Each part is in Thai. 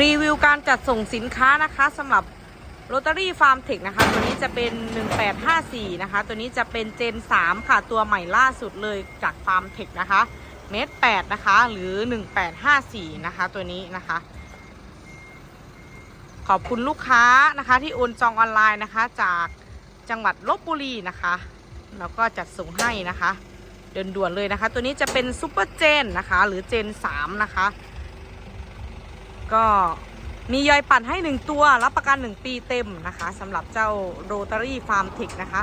รีวิวการจัดส่งสินค้านะคะสำหรับโรตารี่ฟาร์มเทคนะคะ ตัวนี้จะเป็น 1854 นะคะ ตัวนี้จะเป็นเจน 3 ค่ะ ตัวใหม่ล่าสุดเลยจากฟาร์มเทคนะคะ เมตร8นะคะ หรือ 1854 นะคะ ตัวนี้นะคะ ขอบคุณลูกค้านะคะ ที่โอนจองออนไลน์นะคะ จากจังหวัดลบบุรีนะคะ แล้วก็จัดส่งให้นะคะเดินด่วนเลยนะคะ ตัวนี้จะเป็นซูเปอร์เจนนะคะ หรือเจน 3 นะคะ ก็มียอยปั่นให้ 1 ตัว รับประกัน 1 ปีเต็มนะคะสำหรับเจ้าโรตารี่ฟาร์มเทคนะคะ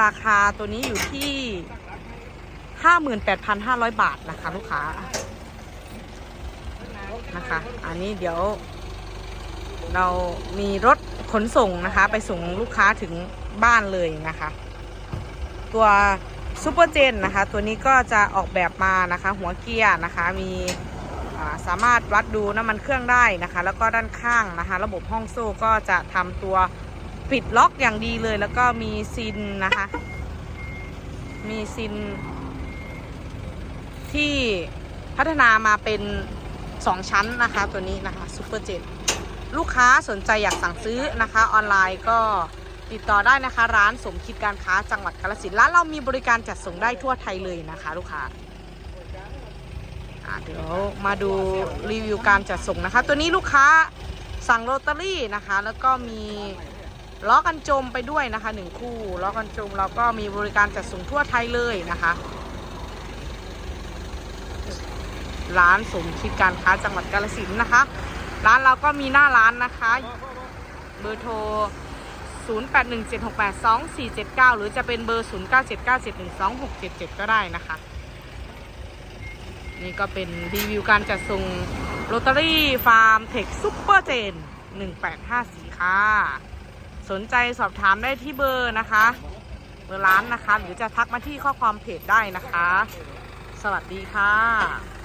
ราคาตัวนี้อยู่ที่ 58,500 บาทนะคะ ลูกค้านะคะ อันนี้เดี๋ยว เรามีรถขนส่งนะคะ ไปส่งลูกค้าถึงบ้านเลยนะคะ ตัวซูเปอร์เจนนะคะ ตัวนี้ก็จะออกแบบมานะคะ หัวเกียร์นะคะมี สามารถวัดดูน้ำมันเครื่องได้นะคะ แล้วก็ด้านข้างนะคะ ระบบห้องโซ่ก็จะทำตัวปิดล็อกอย่างดีเลย แล้วก็มีซินนะคะ มีซิน ที่พัฒนามาเป็น2ชั้นนะคะตัวนี้นะคะซูเปอร์เจนลูกค้าสนใจอยากสั่งซื้อนะคะ ออนไลน์ก็ติดต่อได้นะคะ ร้านสมคิดการค้าจังหวัดกาฬสินธุ์ร้านเรามีบริการจัดส่งได้ทั่วไทยเลยนะคะ ลูกค้า เดี๋ยวมาดูรีวิวการจัดส่งนะคะ ตัวนี้ลูกค้าสั่งโรตารี่นะคะ แล้วก็มีล้อกันจมไปด้วยนะคะหนึ่งคู่ล้อกันจมเราก็มีบริการจัดส่งทั่วไทยเลยนะคะ ร้านสมคิดการค้าจังหวัดกาฬสินนะคะ ร้านเราก็มีหน้าร้านนะคะ เบอร์โทร 0817682479 หรือจะเป็นเบอร์ 0979712677 ก็ได้นะคะ นี่ก็เป็นรีวิวการจัดส่งโรตารี่ฟาร์มเทคซุปเปอร์เจน1854 ค่ะ สนใจสอบถามได้ที่เบอร์นะคะ เบอร์ร้านนะคะ หรือจะทักมาที่ข้อความเพจได้นะคะ สวัสดีค่ะ